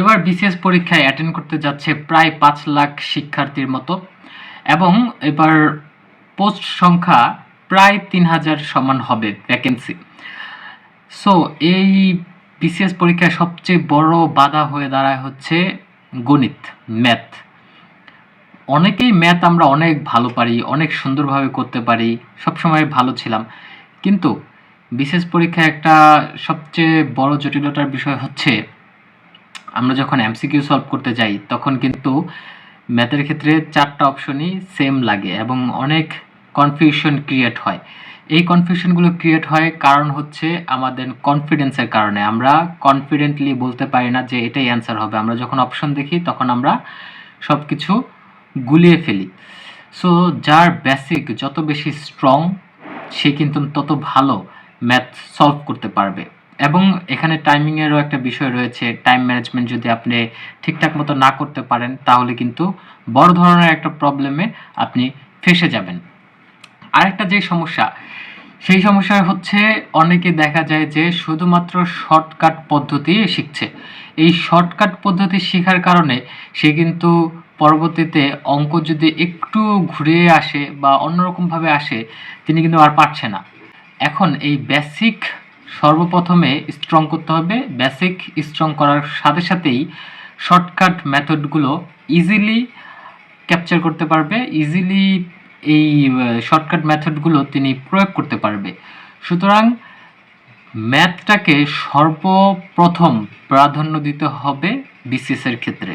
এবার বিসিএস পরীক্ষায় অ্যাটেন্ড করতে যাচ্ছে প্রায় পাঁচ লাখ শিক্ষার্থীর মতো, এবং এবার পোস্ট সংখ্যা প্রায় তিন হাজার সমান হবে ভ্যাকেন্সি সো এই বিসিএস পরীক্ষায় সবচেয়ে বড় বাধা হয়ে দাঁড়ায় হচ্ছে গণিত ম্যাথ অনেকেই ম্যাথ আমরা অনেক ভালো পারি, অনেক সুন্দরভাবে করতে পারি, সবসময় ভালো ছিলাম। কিন্তু বিশেষ পরীক্ষায় একটা সবচেয়ে বড় জটিলতার বিষয় হচ্ছে আমরা যখন এমসিকিউ সলভ করতে যাই, তখন কিন্তু ম্যাথের ক্ষেত্রে চারটা অপশনই সেম লাগে এবং অনেক কনফিউশন ক্রিয়েট হয়। এই কনফিউশনগুলো ক্রিয়েট হয় কারণ হচ্ছে আমাদের কনফিডেন্সের কারণে। আমরা কনফিডেন্টলি বলতে পারি না যে এটাই অ্যান্সার হবে। আমরা যখন অপশন দেখি, তখন আমরা সব কিছু গুলিয়ে ফেলি। সো যার বেসিক যত বেশি স্ট্রং সে কিন্তু তত ভালো ম্যাথ সলভ করতে পারবে। এবং এখানে টাইমিংয়েরও একটা বিষয় রয়েছে টাইম ম্যানেজমেন্ট যদি আপনি ঠিকঠাক মতো না করতে পারেন, তাহলে কিন্তু বড় ধরনের একটা প্রবলেমে আপনি ফেসে যাবেন। আরেকটা যে সমস্যা, সেই সমস্যা হচ্ছে অনেকে দেখা যায় যে শুধুমাত্র শর্টকাট পদ্ধতি শিখছে। এই শর্টকাট পদ্ধতি শেখার কারণে সে কিন্তু পরবর্তীতে অঙ্ক যদি একটু ঘুরে আসে বা অন্যরকমভাবে আসে, তিনি কিন্তু আর পারছে না। এখন এই বেসিক সর্বপ্রথমে স্ট্রং করতে হবে বেসিক স্ট্রং করার সাথে সাথেই শর্টকাট মেথডগুলো ইজিলি ক্যাপচার করতে পারবে ইজিলি এই শর্টকাট মেথডগুলো তিনি প্রয়োগ করতে পারবে। সুতরাং ম্যাথটাকে সর্বপ্রথম প্রাধান্য দিতে হবে বিসিএস এর ক্ষেত্রে।